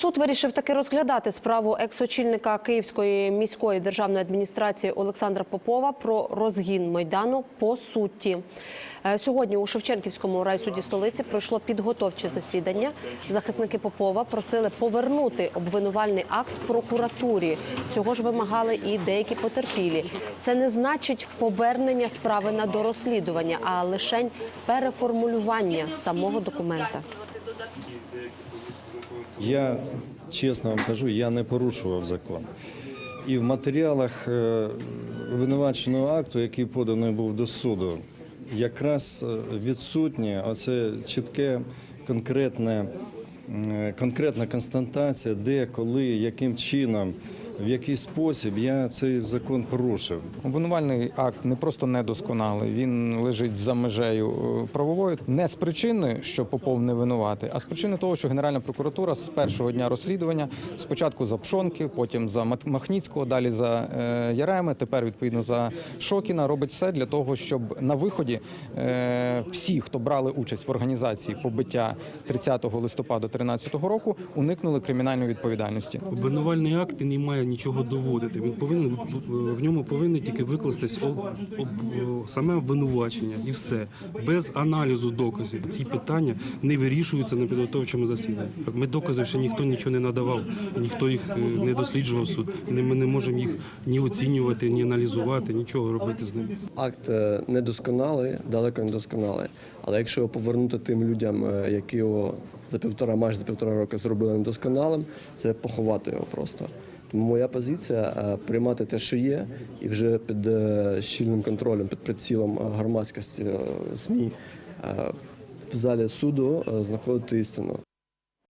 Суд вирішив таки розглядати справу екс-очільника Київської міської державної адміністрації Олександра Попова про розгін майдану по суті. Е, Сьогодні у Шевченківському райсуді столиці пройшло підготовче засідання. Захисники Попова просили повернути обвинувальний акт прокуратурі. Цього ж вимагали і деякі потерпілі. Це не значить повернення справи на дорозслідування, а лише переформулювання самого документа. Я чесно вам кажу, я не порушував закон. І в матеріалах е, винуваченого акту, який поданий був до суду, якраз е, відсутнє оце чітке, конкретне, е, конкретна констатація, де, коли, яким чином, в який спосіб я цей закон порушив. Обвинувальний акт не просто недосконалий, він лежить за межею е, правовою. Не з причини, що Попов не винуватий, а з причини того, що Генеральна прокуратура з першого дня розслідування спочатку за Пшонки, потім за Махніцького, далі за е, Яреми, тепер відповідно за Шокіна, робить все для того, щоб на виході е, всі, хто брали участь в організації побиття 30 листопада 2013 року, уникнули кримінальної відповідальності. Обвинувальний акт не має нічого доводити. Він повинен в- ньому повинно тільки викластись об, об, саме обвинувачення і все без аналізу доказів. Ці питання не вирішуються на підготовчому засіданні. Ми доказів ще ніхто нічого не надавав, ніхто їх е, не досліджував суд. Ми не можемо їх ні оцінювати, ні аналізувати, нічого робити з ними. Акт е, недосконалий, далеко не досконалий. Але якщо його повернути тим людям, е, які його за півтора, майже за півтора року зробили недосконалим, це поховати його просто. Тому моя позиція е, приймати те, що є, і вже під е, щільним контролем, під прицілом е, громадськості СМІ в залі суду знаходити істину.